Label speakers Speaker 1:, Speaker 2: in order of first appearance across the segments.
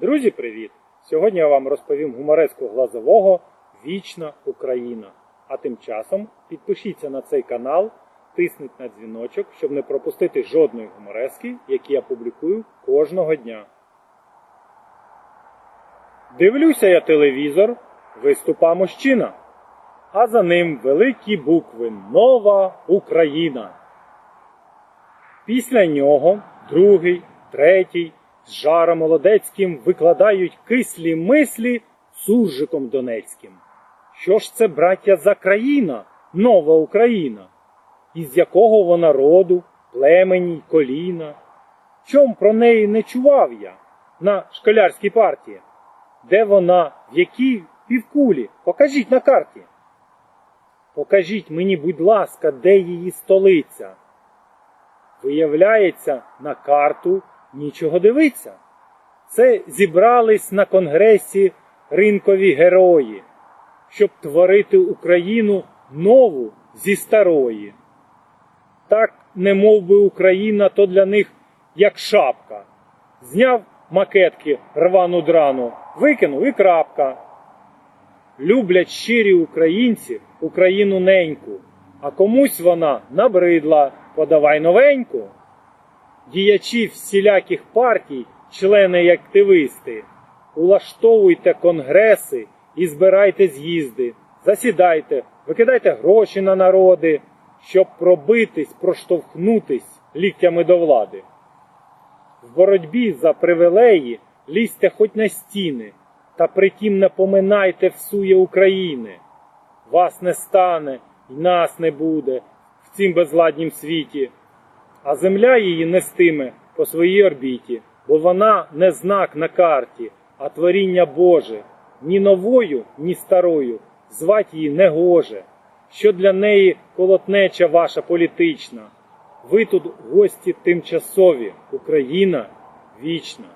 Speaker 1: Друзі, привіт! Сьогодні я вам розповім гумореску глазового Вічна Україна. А тим часом підпишіться на цей канал, тисніть на дзвіночок, щоб не пропустити жодної гуморески, які я публікую кожного дня. Дивлюся я телевізор, виступа мужчина, а за ним великі букви Нова Україна. Після нього другий, третій з жаром молодецьким викладають кислі мислі суржиком донецьким. Що ж це, браття, за країна, нова Україна? Із якого вона роду, племені коліна? Чом про неї не чував я на школярській партії? Де вона, в якій півкулі? Покажіть на карті. Покажіть мені, будь ласка, де її столиця. Виявляється, на карту нічого дивиться. Це зібрались на конгресі ринкові герої, щоб творити Україну нову зі старої. Так, не мов би Україна, то для них як шапка. Зняв макетки рвану драну, викинув і крапка. Люблять щирі українці Україну неньку, а комусь вона набридла, подавай новеньку. Діячі всіляких партій, члени й активисти, улаштовуйте конгреси і збирайте з'їзди, засідайте, викидайте гроші на народи, щоб пробитись, проштовхнутись ліктями до влади. В боротьбі за привілеї лізьте хоч на стіни, та притім не поминайте всує України. Вас не стане й нас не буде в цім безладнім світі, а земля її нестиме по своїй орбіті, бо вона не знак на карті, а творіння Боже, ні новою, ні старою звать її не гоже, що для неї колотнеча ваша політична. Ви тут гості тимчасові, Україна вічна.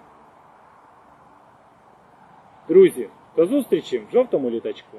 Speaker 1: Друзі, до зустрічі в жовтому літачку.